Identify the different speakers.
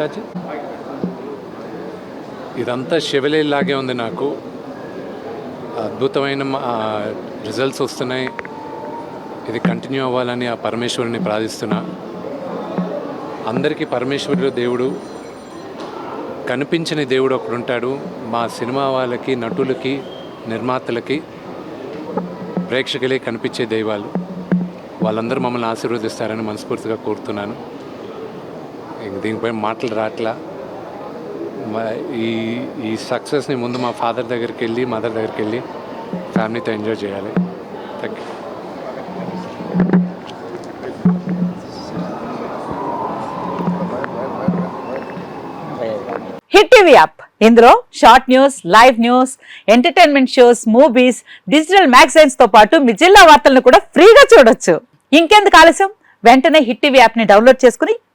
Speaker 1: చాచి? ఇదంతా శివలేలాగే ఉంది నాకు. అద్భుతమైన రిజల్ట్స్ వస్తున్నాయి. ఇది కంటిన్యూ అవ్వాలని ఆ పరమేశ్వరుని ప్రార్థిస్తున్నా. అందరికీ పరమేశ్వరుడు దేవుడు. కనిపించని దేవుడు ఒకడు ఉంటాడు. మా సినిమా వాళ్ళకి నటులకి నిర్మాతలకి ప్రేక్షకులే కనిపించే దైవాలు. వాళ్ళందరూ మమ్మల్ని ఆశీర్వదిస్తారని మనస్ఫూర్తిగా కోరుతున్నాను. ఇంక దీనిపై మాటలు రాట్లా. ఈ ఈ సక్సెస్ని ముందు మా ఫాదర్ దగ్గరికి వెళ్ళి మదర్ దగ్గరికి వెళ్ళి ఫ్యామిలీతో ఎంజాయ్ చేయాలి. Thank you
Speaker 2: hit TV app. ఇందులో short news live news entertainment shows movies digital మ్యాగజైన్స్తో పాటు మీ జిల్లా వార్తలను కూడా ఫ్రీగా చూడొచ్చు. ఇంకెందుకు ఆలస్యం? వెంటనే హిట్ టీవీ యాప్ని డౌన్లోడ్ చేసుకుని